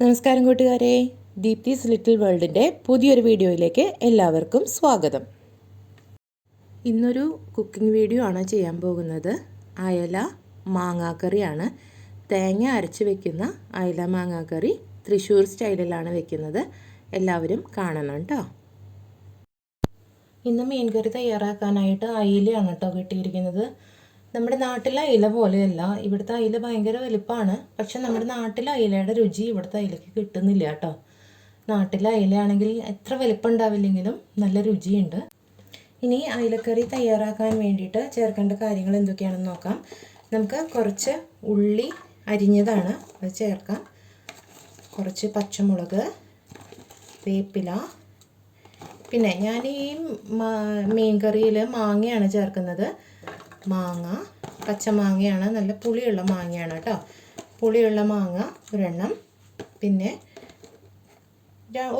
നമസ്കാരം കൂട്ടുകാരെ. ദീപ്തിസ് ലിറ്റിൽ വേൾഡിന്റെ പുതിയൊരു വീഡിയോയിലേക്ക് എല്ലാവർക്കും സ്വാഗതം. ഇന്നൊരു കുക്കിംഗ് വീഡിയോ ആണ് ചെയ്യാൻ പോകുന്നത്. അയല മാങ്ങാക്കറിയാണ്. തേങ്ങ അരച്ച് വെക്കുന്ന അയല മാങ്ങാക്കറി തൃശ്ശൂർ സ്റ്റൈലിലാണ് വെക്കുന്നത്. എല്ലാവരും കാണണം കേട്ടോ. ഇന്ന് മീൻകറി തയ്യാറാക്കാനായിട്ട് അയിലയാണ് കേട്ടോ കിട്ടിയിരിക്കുന്നത്. നമ്മുടെ നാട്ടിലെ അയില പോലെയല്ല. ഇവിടുത്തെ അയില ഭയങ്കര വലുപ്പമാണ് പക്ഷെ നമ്മുടെ നാട്ടിലെ അയിലയുടെ രുചി ഇവിടുത്തെ അയിലയ്ക്ക് കിട്ടുന്നില്ല കേട്ടോ. നാട്ടിലെ അയിലയാണെങ്കിൽ എത്ര വലുപ്പം ഉണ്ടാവില്ലെങ്കിലും നല്ല രുചിയുണ്ട്. ഇനി അയിലക്കറി തയ്യാറാക്കാൻ വേണ്ടിയിട്ട് ചേർക്കേണ്ട കാര്യങ്ങൾ എന്തൊക്കെയാണെന്ന് നോക്കാം. നമുക്ക് കുറച്ച് ഉള്ളി അരിഞ്ഞതാണ് അത് ചേർക്കാം. കുറച്ച് പച്ചമുളക് വേപ്പില. പിന്നെ ഞാൻ ഈ മീൻ കറിയിൽ മാങ്ങയാണ് ചേർക്കുന്നത്. മാങ്ങ പച്ചമാങ്ങയാണ് നല്ല പുളിയുള്ള മാങ്ങയാണ് കേട്ടോ. പുളിയുള്ള മാങ്ങ ഒരെണ്ണം. പിന്നെ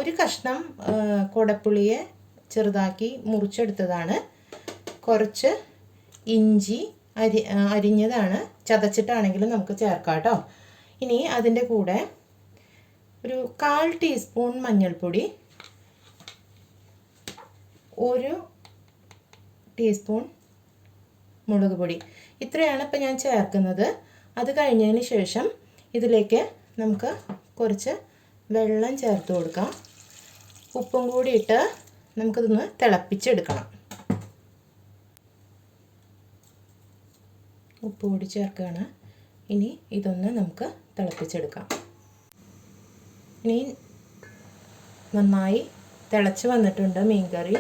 ഒരു കഷ്ണം കൊടപ്പുളിയെ ചെറുതാക്കി മുറിച്ചെടുത്തതാണ്. കുറച്ച് ഇഞ്ചി അരി അരിഞ്ഞതാണ്. ചതച്ചിട്ടാണെങ്കിലും നമുക്ക് ചേർക്കാം കേട്ടോ. ഇനി അതിന്റെ കൂടെ ഒരു കാൽ ടീസ്പൂൺ മഞ്ഞൾപ്പൊടി ഒരു ടീസ്പൂൺ മുളക് പൊടി. ഇത്രയാണ് ഇപ്പം ഞാൻ ചേർക്കുന്നത്. അത് കഴിഞ്ഞതിന് ശേഷം ഇതിലേക്ക് നമുക്ക് കുറച്ച് വെള്ളം ചേർത്ത് കൊടുക്കാം. ഉപ്പും കൂടി ഇട്ട് നമുക്കിതൊന്ന് തിളപ്പിച്ചെടുക്കണം. ഉപ്പ് കൂടി ചേർക്കുകയാണ്. ഇനി ഇതൊന്ന് നമുക്ക് തിളപ്പിച്ചെടുക്കാം. ഇനി നന്നായി തിളച്ച് വന്നിട്ടുണ്ട് മീൻ കറി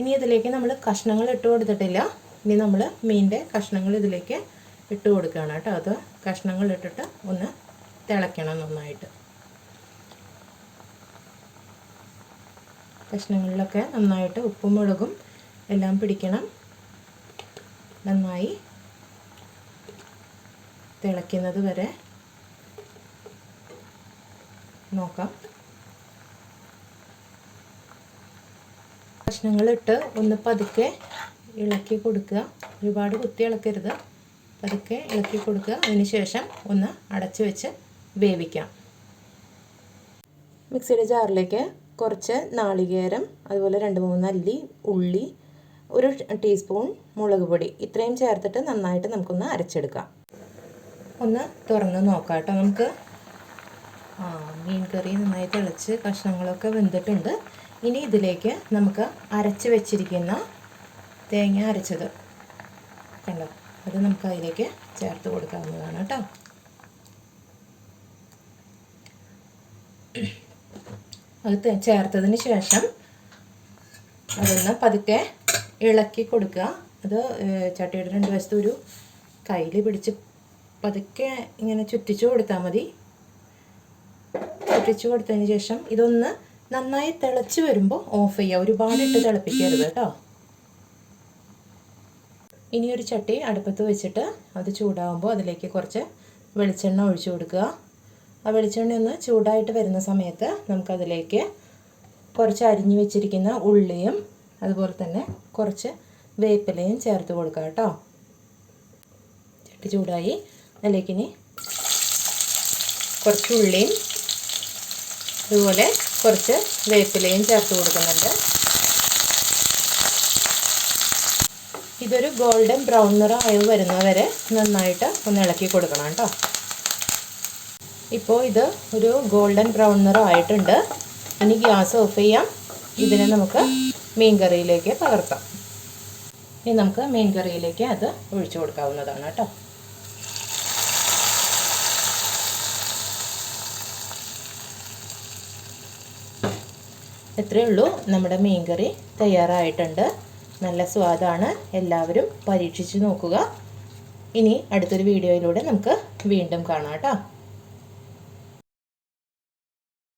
ഇനി ഇതിലേക്ക് നമ്മൾ കഷ്ണങ്ങൾ ഇട്ട് കൊടുത്തിട്ടില്ല. ഇനി നമ്മൾ മീനിന്റെ കഷ്ണങ്ങൾ ഇതിലേക്ക് ഇട്ട് കൊടുക്കുകയാണ് കേട്ടോ. അത് കഷ്ണങ്ങൾ ഇട്ടിട്ട് ഒന്ന് തിളയ്ക്കണം നന്നായിട്ട്. കഷ്ണങ്ങളിലൊക്കെ നന്നായിട്ട് ഉപ്പും മുളകും എല്ലാം പിടിക്കണം. നന്നായി തിളയ്ക്കുന്നത് വരെ നോക്കാം. കഷ്ണങ്ങളിട്ട് ഒന്ന് പതുക്കെ ഇളക്കി കൊടുക്കുക. ഒരുപാട് കുത്തി ഇളക്കരുത്. പതുക്കെ ഇളക്കി കൊടുക്കുക. അതിന് ശേഷം ഒന്ന് അടച്ചു വെച്ച് വേവിക്കാം. മിക്സിയുടെ ജാറിലേക്ക് കുറച്ച് നാളികേരം അതുപോലെ രണ്ട് മൂന്ന് അല്ലി ഉള്ളി ഒരു ടീസ്പൂൺ മുളക് പൊടി ഇത്രയും ചേർത്തിട്ട് നന്നായിട്ട് നമുക്കൊന്ന് അരച്ചെടുക്കാം. ഒന്ന് തുറന്ന് നോക്കാം കേട്ടോ. നമുക്ക് ആ മീൻ കറി നന്നായി തിളച്ച് കഷ്ണങ്ങളൊക്കെ വെന്തിട്ടുണ്ട്. ഇനി ഇതിലേക്ക് നമുക്ക് അരച്ച് വെച്ചിരിക്കുന്ന തേങ്ങ അരച്ചത്. കണ്ടോ? അത് നമുക്ക് അതിലേക്ക് ചേർത്ത് കൊടുക്കാവുന്നതാണ് കേട്ടോ. അത് ചേർത്തതിന് ശേഷം അതൊന്ന് പതുക്കെ ഇളക്കി കൊടുക്കുക. അത് ചട്ടിയുടെ രണ്ട് വശത്തും ഒരു കയ്യിൽ പിടിച്ച് പതുക്കെ ഇങ്ങനെ ചുറ്റിച്ചു കൊടുത്താൽ മതി. ചുറ്റിച്ചു കൊടുത്തതിന് ശേഷം ഇതൊന്ന് നന്നായി തിളച്ച് വരുമ്പോൾ ഓഫ് ചെയ്യുക. ഒരുപാട് ഇട്ട് തിളപ്പിക്കരുത് കേട്ടോ. ഇനി ഒരു ചട്ടി അടുപ്പത്ത് വെച്ചിട്ട് അത് ചൂടാകുമ്പോൾ അതിലേക്ക് കുറച്ച് വെളിച്ചെണ്ണ ഒഴിച്ചു കൊടുക്കുക. ആ വെളിച്ചെണ്ണ ഒന്ന് ചൂടായിട്ട് വരുന്ന സമയത്ത് നമുക്കതിലേക്ക് കുറച്ച് അരിഞ്ഞു വെച്ചിരിക്കുന്ന ഉള്ളിയും അതുപോലെ തന്നെ കുറച്ച് വേപ്പിലയും ചേർത്ത് കൊടുക്കുക കേട്ടോ. ചട്ടി ചൂടായി. അതിലേക്ക് ഇനി കുറച്ച് ഉള്ളിയും അതുപോലെ കുറച്ച് വേപ്പിലയും ചേർത്ത് കൊടുക്കുന്നുണ്ട്. ഇതൊരു ഗോൾഡൻ ബ്രൗൺ നിറം അയവ് വരുന്നവരെ നന്നായിട്ട് ഒന്ന് ഇളക്കി കൊടുക്കണം കേട്ടോ. ഇപ്പോൾ ഇത് ഒരു ഗോൾഡൻ ബ്രൗൺ നിറം ആയിട്ടുണ്ട് ഇനി ഗ്യാസ് ഓഫ് ചെയ്യാം. ഇതിനെ നമുക്ക് മീൻ കറിയിലേക്ക് പകർത്താം. ഇനി നമുക്ക് മീൻ കറിയിലേക്ക് അത് ഒഴിച്ചു കൊടുക്കാവുന്നതാണ് കേട്ടോ. ഇത്രയേ ഉള്ളൂ നമ്മുടെ മീൻ കറി തയ്യാറായിട്ടുണ്ട്. നല്ല സ്വാദാണ്. എല്ലാവരും പരീക്ഷിച്ച് നോക്കുക. ഇനി അടുത്തൊരു വീഡിയോയിലൂടെ നമുക്ക് വീണ്ടും കാണാം കേട്ടോ.